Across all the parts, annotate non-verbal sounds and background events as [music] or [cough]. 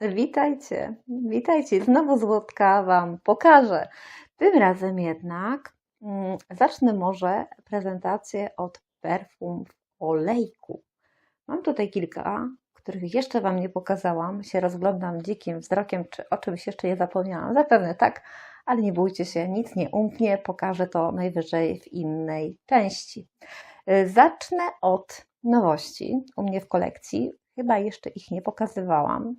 Witajcie, witajcie. Znowu Złotka Wam pokażę. Tym razem jednak mm, zacznę może prezentację od perfum w olejku. Mam tutaj kilka, których jeszcze Wam nie pokazałam. Się rozglądam dzikim wzrokiem, czy o czymś jeszcze je zapomniałam. Zapewne tak, ale nie bójcie się, nic nie umknie. Pokażę to najwyżej w innej części. Zacznę od nowości u mnie w kolekcji. Chyba jeszcze ich nie pokazywałam.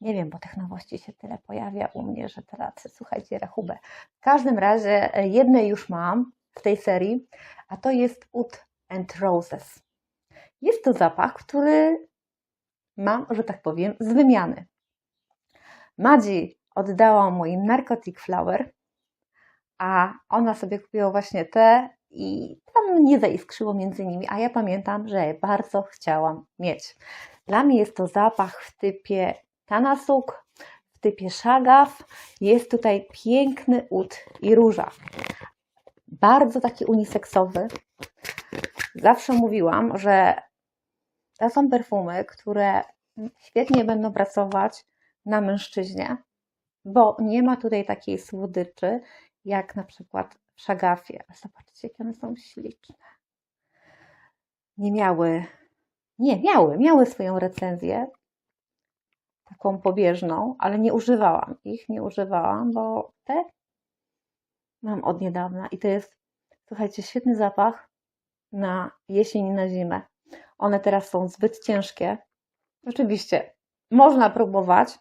Nie wiem, bo tych nowości się tyle pojawia u mnie, że teraz słuchajcie rachubę. W każdym razie e, jedne już mam w tej serii, a to jest Oud and Roses. Jest to zapach, który mam, że tak powiem, z wymiany. Madzi oddała mój Narcotic Flower, a ona sobie kupiła właśnie te i tam nie zaiskrzyło między nimi, a ja pamiętam, że bardzo chciałam mieć. Dla mnie jest to zapach w typie Tanasuk, w typie Szagaw. Jest tutaj piękny ud i róża. Bardzo taki uniseksowy. Zawsze mówiłam, że to są perfumy, które świetnie będą pracować na mężczyźnie, bo nie ma tutaj takiej słodyczy, jak na przykład Szagafie. Zobaczcie, jakie one są śliczne. Nie miały, nie, miały, miały swoją recenzję, taką pobieżną, ale nie używałam ich, nie używałam, bo te mam od niedawna i to jest, słuchajcie, świetny zapach na jesień i na zimę. One teraz są zbyt ciężkie. Oczywiście można próbować,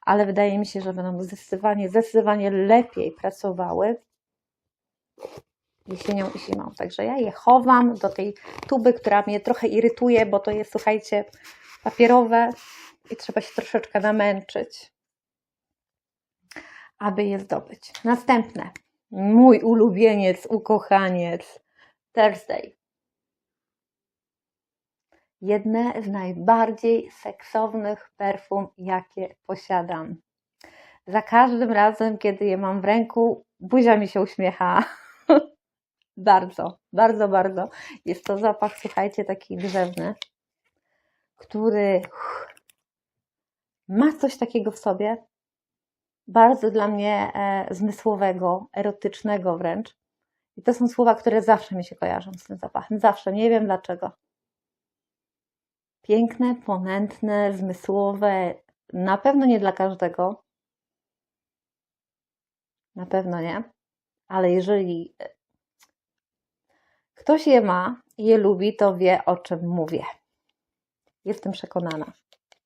ale wydaje mi się, że będą zdecydowanie, zdecydowanie lepiej pracowały jesienią i zimą. Także ja je chowam do tej tuby, która mnie trochę irytuje, bo to jest, słuchajcie, papierowe i trzeba się troszeczkę namęczyć, aby je zdobyć. Następne. Mój ulubieniec, ukochaniec Thursday. Jedne z najbardziej seksownych perfum, jakie posiadam. Za każdym razem, kiedy je mam w ręku, buzia mi się uśmiecha. [laughs] bardzo, bardzo, bardzo. Jest to zapach, słuchajcie, taki drzewny, który ma coś takiego w sobie, bardzo dla mnie e, zmysłowego, erotycznego wręcz. I to są słowa, które zawsze mi się kojarzą z tym zapachem. Zawsze, nie wiem dlaczego. Piękne, ponętne, zmysłowe. Na pewno nie dla każdego. Na pewno nie. Ale jeżeli e, ktoś je ma i je lubi, to wie o czym mówię. Jestem przekonana.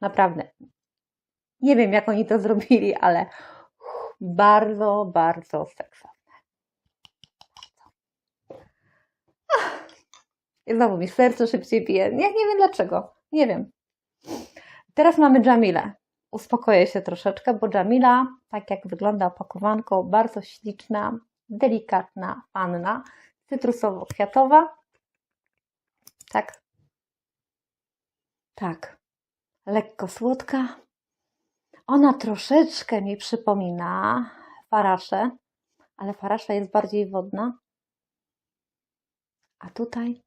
Naprawdę. Nie wiem, jak oni to zrobili, ale bardzo, bardzo seksowne. I znowu mi serce szybciej bije. Ja nie wiem dlaczego. Nie wiem. Teraz mamy Jamilę. Uspokoję się troszeczkę, bo Jamila, tak jak wygląda opakowanko, bardzo śliczna, delikatna panna, cytrusowo-kwiatowa. Tak. Tak. Lekko słodka, ona troszeczkę mi przypomina faraszę, ale farasza jest bardziej wodna. A tutaj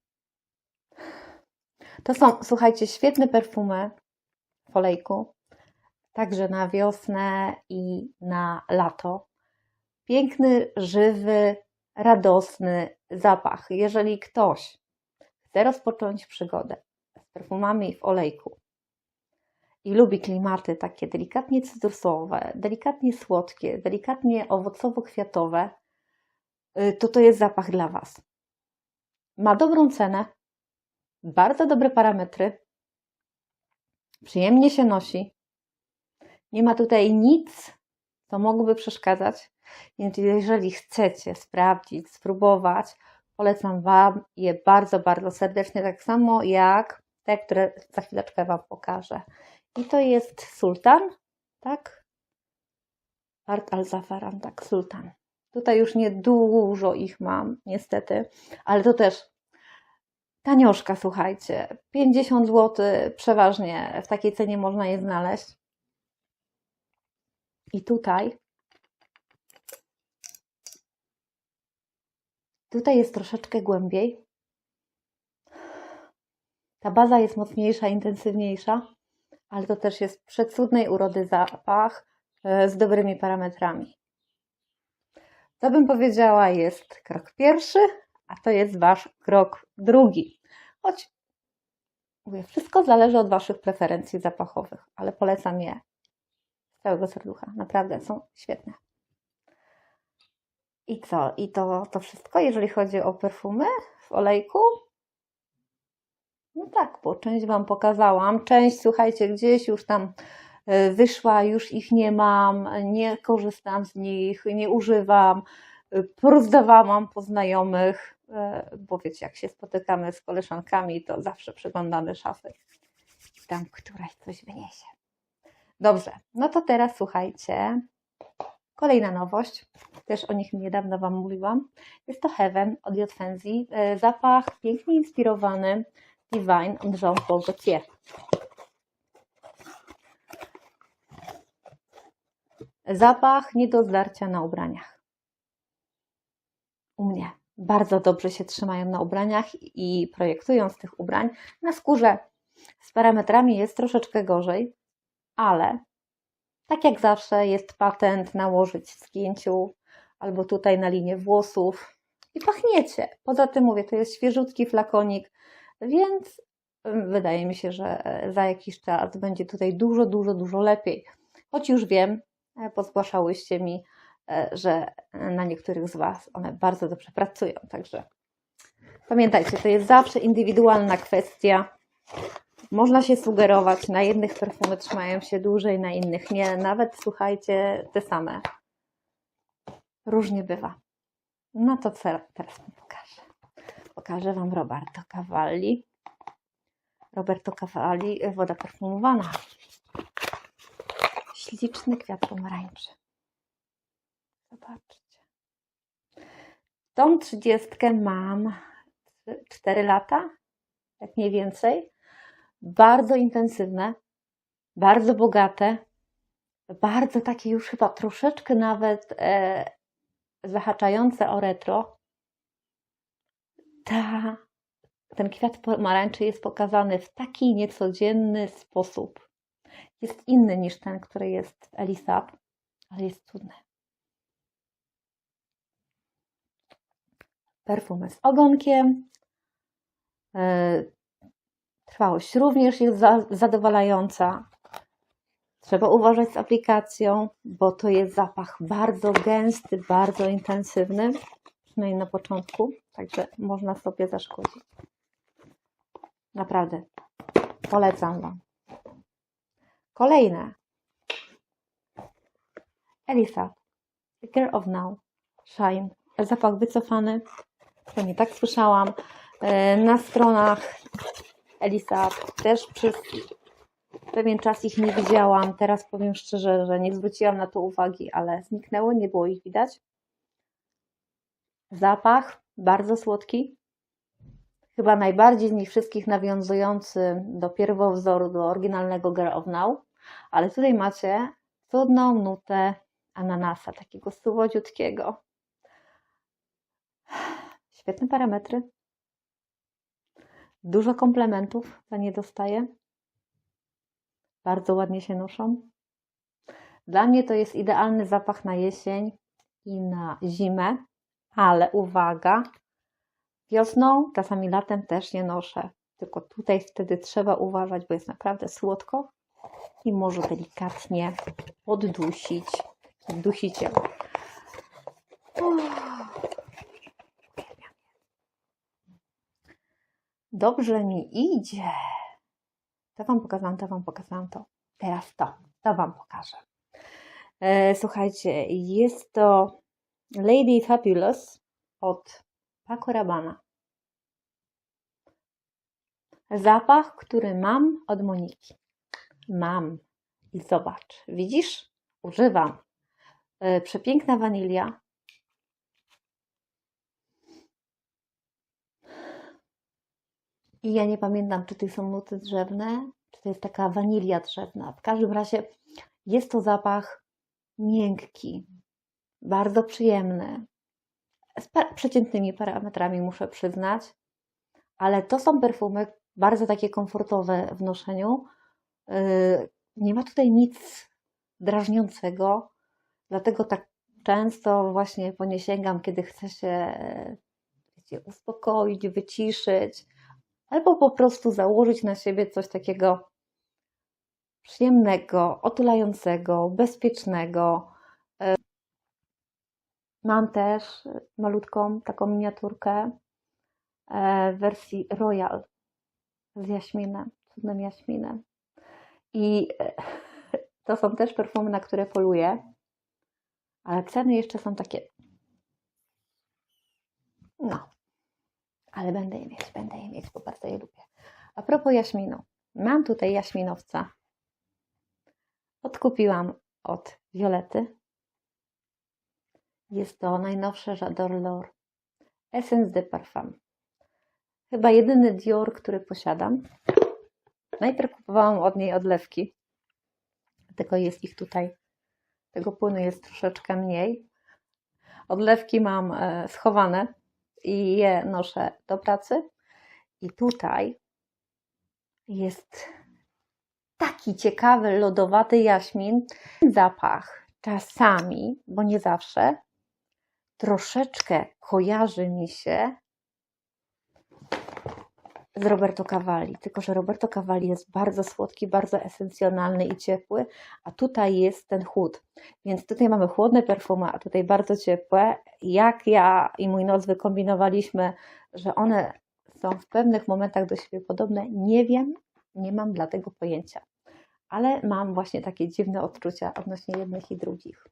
to są, słuchajcie, świetne perfumy w olejku, także na wiosnę i na lato. Piękny, żywy, radosny zapach. Jeżeli ktoś chce rozpocząć przygodę z perfumami w olejku, i lubi klimaty takie delikatnie cytrusowe, delikatnie słodkie, delikatnie owocowo-kwiatowe, y, to to jest zapach dla Was. Ma dobrą cenę, bardzo dobre parametry, przyjemnie się nosi. Nie ma tutaj nic, co mogłoby przeszkadzać. Więc jeżeli chcecie sprawdzić, spróbować, polecam Wam je bardzo, bardzo serdecznie, tak samo jak te, które za chwileczkę Wam pokażę. I to jest sultan, tak? Art al-Zafaran, tak, sultan. Tutaj już niedużo ich mam, niestety, ale to też tanioszka, słuchajcie. 50 zł przeważnie w takiej cenie można je znaleźć. I tutaj tutaj jest troszeczkę głębiej. Ta baza jest mocniejsza, intensywniejsza, ale to też jest przecudnej urody zapach e, z dobrymi parametrami. To bym powiedziała jest krok pierwszy, a to jest Wasz krok drugi. Choć mówię, wszystko zależy od Waszych preferencji zapachowych, ale polecam je z całego serducha. Naprawdę są świetne. I co? I to, to wszystko, jeżeli chodzi o perfumy w olejku? No tak, bo część Wam pokazałam. Część, słuchajcie, gdzieś już tam y, wyszła, już ich nie mam, nie korzystam z nich, nie używam. Y, Porozdawałam po znajomych, y, bo wiecie, jak się spotykamy z koleżankami, to zawsze przeglądamy szafy. Tam któraś coś wyniesie. Dobrze, no to teraz słuchajcie. Kolejna nowość, też o nich niedawno Wam mówiłam. Jest to Heaven od Jotfenzi. Zapach pięknie inspirowany Divine od Jean-Paul Gaultier. Zapach nie do zdarcia na ubraniach. U mnie bardzo dobrze się trzymają na ubraniach i projektując tych ubrań na skórze z parametrami jest troszeczkę gorzej, ale tak jak zawsze jest patent nałożyć w zdjęciu albo tutaj na linię włosów i pachniecie. Poza tym mówię, to jest świeżutki flakonik, więc wydaje mi się, że za jakiś czas będzie tutaj dużo, dużo, dużo lepiej. Choć już wiem, pozgłaszałyście mi, że na niektórych z Was one bardzo dobrze pracują. Także pamiętajcie, to jest zawsze indywidualna kwestia. Można się sugerować, na jednych perfumy trzymają się dłużej, na innych nie. Nawet słuchajcie, te same. Różnie bywa. No to teraz Wam pokażę? Pokażę Wam Roberto Cavalli. Roberto Cavalli, woda perfumowana. Śliczny kwiat pomarańczy. Zobaczcie. Tą trzydziestkę mam 4 lata, jak nie więcej. Bardzo intensywne, bardzo bogate, bardzo takie już chyba troszeczkę nawet e, zahaczające o retro. Ta, ten kwiat pomarańczy jest pokazany w taki niecodzienny sposób. Jest inny niż ten, który jest w Elisab, ale jest cudny. Perfumy z ogonkiem. Trwałość również jest za, zadowalająca. Trzeba uważać z aplikacją, bo to jest zapach bardzo gęsty, bardzo intensywny, przynajmniej na początku, także można sobie zaszkodzić. Naprawdę polecam Wam. Kolejne. Elisa, The Care of Now, Shine. Zapach wycofany, to nie tak słyszałam. E, na stronach Elisa też przez pewien czas ich nie widziałam. Teraz powiem szczerze, że nie zwróciłam na to uwagi, ale zniknęło, nie było ich widać. Zapach bardzo słodki. Chyba najbardziej z nich wszystkich nawiązujący do pierwowzoru, do oryginalnego Girl of Now. Ale tutaj macie cudną nutę ananasa, takiego słodziutkiego. Świetne parametry. Dużo komplementów za nie dostaję. Bardzo ładnie się noszą. Dla mnie to jest idealny zapach na jesień i na zimę, ale uwaga, wiosną, czasami latem też nie noszę. Tylko tutaj wtedy trzeba uważać, bo jest naprawdę słodko i może delikatnie poddusić dusiciel. Dobrze mi idzie. To Wam pokazałam, to Wam pokazałam to. Teraz to, to Wam pokażę. E, słuchajcie, jest to Lady Fabulous od Paco Rabanne. Zapach, który mam od Moniki. Mam. I zobacz, widzisz? Używam. E, przepiękna wanilia, I ja nie pamiętam, czy to są nuty drzewne, czy to jest taka wanilia drzewna. W każdym razie jest to zapach miękki, bardzo przyjemny, z przeciętnymi parametrami muszę przyznać, ale to są perfumy, bardzo takie komfortowe w noszeniu. Yy, Nie ma tutaj nic drażniącego, dlatego tak często właśnie po nie sięgam, kiedy chcę się wiecie, uspokoić, wyciszyć, albo po prostu założyć na siebie coś takiego przyjemnego, otulającego, bezpiecznego. E, Mam też malutką taką miniaturkę e, w wersji Royal z jaśminem, cudnym jaśminem. I e, [laughs] to są też perfumy, na które poluję, ale ceny jeszcze są takie. No, ale będę je mieć, będę je mieć, bo bardzo je lubię. A propos jaśminu, mam tutaj jaśminowca. Odkupiłam od Violety. Jest to najnowsze J'adore L'Or Essence de Parfum. Chyba jedyny Dior, który posiadam. Najpierw kupowałam od niej odlewki, tylko jest ich tutaj. Tego płynu jest troszeczkę mniej. Odlewki mam e, schowane i je noszę do pracy. I tutaj jest taki ciekawy, lodowaty jaśmin. Zapach czasami, bo nie zawsze, troszeczkę kojarzy mi się z Roberto Cavalli, tylko że Roberto Cavalli jest bardzo słodki, bardzo esencjonalny i ciepły, a tutaj jest ten chłód. Więc tutaj mamy chłodne perfumy, a tutaj bardzo ciepłe. Jak ja i mój noc wykombinowaliśmy, że one są w pewnych momentach do siebie podobne, nie wiem, nie mam dla tego pojęcia. Ale mam właśnie takie dziwne odczucia odnośnie jednych i drugich.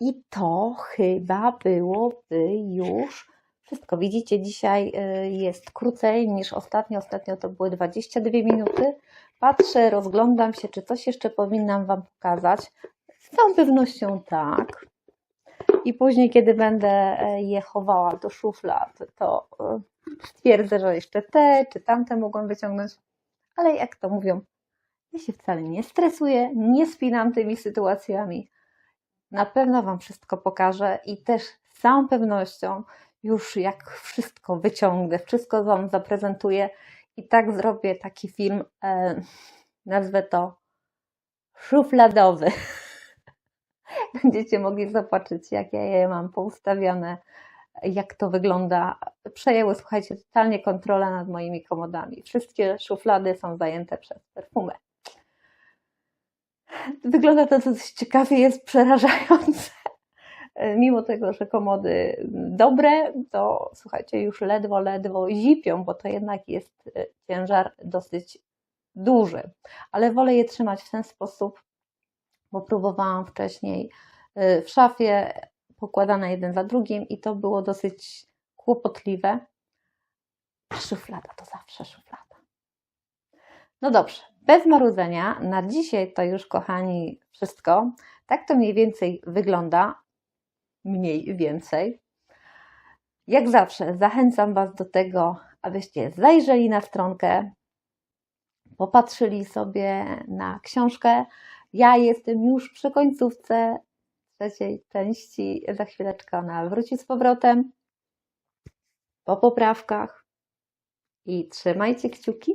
I to chyba byłoby już wszystko. Widzicie, dzisiaj y, jest krócej niż ostatnio. Ostatnio to były 22 minuty. Patrzę, rozglądam się, czy coś jeszcze powinnam Wam pokazać. Z całą pewnością tak. I później, kiedy będę e, je chowała do szuflad, to e, stwierdzę, że jeszcze te czy tamte mogłam wyciągnąć. Ale jak to mówią, ja się wcale nie stresuję, nie spinam tymi sytuacjami. Na pewno Wam wszystko pokażę i też z całą pewnością już jak wszystko wyciągnę, wszystko Wam zaprezentuję i tak zrobię taki film, e, nazwę to szufladowy. [laughs] Będziecie mogli zobaczyć, jak ja je mam poustawione, jak to wygląda. Przejęły, słuchajcie, totalnie kontrolę nad moimi komodami. Wszystkie szuflady są zajęte przez perfumy. Wygląda to dosyć ciekawie, jest przerażające. Mimo tego, że komody dobre, to słuchajcie, już ledwo, ledwo zipią, bo to jednak jest e, ciężar dosyć duży. Ale wolę je trzymać w ten sposób, bo próbowałam wcześniej e, w szafie, pokładane jeden za drugim i to było dosyć kłopotliwe. A szuflada to zawsze szuflada. No dobrze, bez marudzenia. Na dzisiaj to już, kochani, wszystko. Tak to mniej więcej wygląda. Mniej więcej. Jak zawsze, zachęcam Was do tego, abyście zajrzeli na stronkę, popatrzyli sobie na książkę. Ja jestem już przy końcówce trzeciej części. Za chwileczkę ona wróci z powrotem po poprawkach. I trzymajcie kciuki.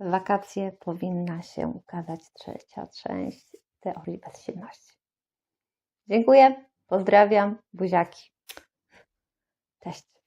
W wakacje powinna się ukazać trzecia część teorii bezsilności. Dziękuję, pozdrawiam, buziaki. Cześć.